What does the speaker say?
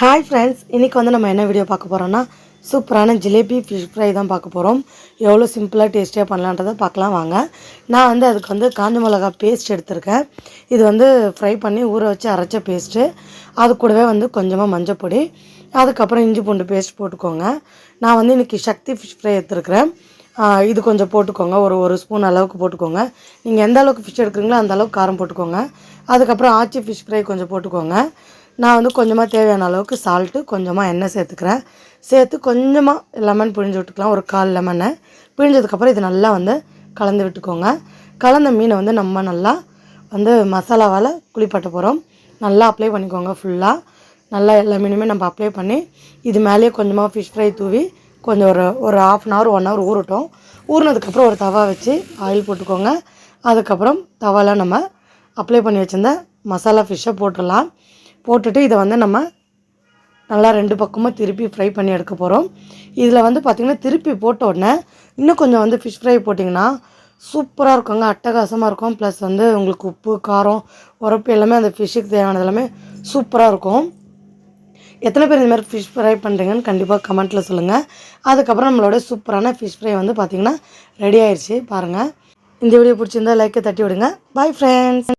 Hi friends இன்றைக்கி வந்து நம்ம என்ன வீடியோ பார்க்க போகிறோன்னா சூப்பரான ஜிலேபி ஃபிஷ் ஃப்ரை தான் பார்க்க போகிறோம் எவ்வளோ சிம்பிளாக டேஸ்டியாக பண்ணலான்றதை பார்க்கலாம் வாங்க. நான் வந்து அதுக்கு வந்து காஞ்ச மிளகா பேஸ்ட் எடுத்திருக்கேன். இது வந்து ஃப்ரை பண்ணி ஊற வச்சு அரைச்ச பேஸ்ட்டு அது கூடவே வந்து கொஞ்சமாக மஞ்சள் பொடி அதுக்கப்புறம் இஞ்சி பூண்டு பேஸ்ட் போட்டுக்கோங்க. நான் வந்து இன்றைக்கி சக்தி ஃபிஷ் ஃப்ரை எடுத்துருக்கிறேன். இது கொஞ்சம் போட்டுக்கோங்க. ஒரு ஒரு ஸ்பூன் அளவுக்கு போட்டுக்கோங்க. நீங்கள் எந்த அளவுக்கு ஃபிஷ் எடுக்கிறீங்களோ அந்த அளவுக்கு காரம் போட்டுக்கோங்க. அதுக்கப்புறம் ஆச்சி ஃபிஷ் ஃப்ரை கொஞ்சம் போட்டுக்கோங்க. நான் வந்து கொஞ்சமாக தேவையான அளவுக்கு சால்ட்டு கொஞ்சமாக எண்ணெய் சேர்த்துக்கிறேன். சேர்த்து கொஞ்சமாக லெமன் பிழிஞ்சு விட்டுக்கலாம். ஒரு கால் லெமனை பிழிஞ்சதுக்கப்புறம் இது நல்லா வந்து கலந்து விட்டுக்கோங்க. கலந்த மீனை வந்து நம்ம நல்லா வந்து மசாலாவால் குளிப்பட்ட போகிறோம் நல்லா அப்ளை பண்ணிக்கோங்க ஃபுல்லாக நல்லா எல்லா மீனுமே நம்ம அப்ளை பண்ணி இது மேலேயே கொஞ்சமாக ஃபிஷ் ஃப்ரை தூவி கொஞ்சம் ஒரு ஒரு half an hour one hour ஊறட்டும். ஊறினதுக்கப்புறம் ஒரு தவா வச்சு ஆயில் போட்டுக்கோங்க. அதுக்கப்புறம் தவாலாம் நம்ம அப்ளை பண்ணி வச்சுருந்த மசாலா ஃபிஷ்ஷை போட்டுடலாம். போட்டுட்டு இதை வந்து நம்ம நல்லா ரெண்டு பக்கமும் திருப்பி ஃப்ரை பண்ணி எடுக்க போகிறோம் இதில் வந்து பார்த்திங்கன்னா திருப்பி போட்ட உடனே இன்னும் கொஞ்சம் வந்து ஃபிஷ் ஃப்ரை போட்டிங்கன்னா சூப்பராக இருக்குங்க அட்டகாசமாக இருக்கும். ப்ளஸ் வந்து உங்களுக்கு உப்பு காரம் உரப்பு எல்லாமே அந்த ஃபிஷ்ஷுக்கு தேவையானது எல்லாமே சூப்பராக இருக்கும். எத்தனை பேர் இந்த மாதிரி ஃபிஷ் ஃப்ரை பண்ணுறீங்கன்னு கண்டிப்பாக கமெண்ட்டில் சொல்லுங்கள் அதுக்கப்புறம் நம்மளோட சூப்பரான ஃபிஷ் ஃப்ரை வந்து பார்த்திங்கன்னா ரெடி ஆயிடுச்சு பாருங்கள் இந்த வீடியோ பிடிச்சிருந்தா லைக்கை தட்டி விடுங்க. Bye friends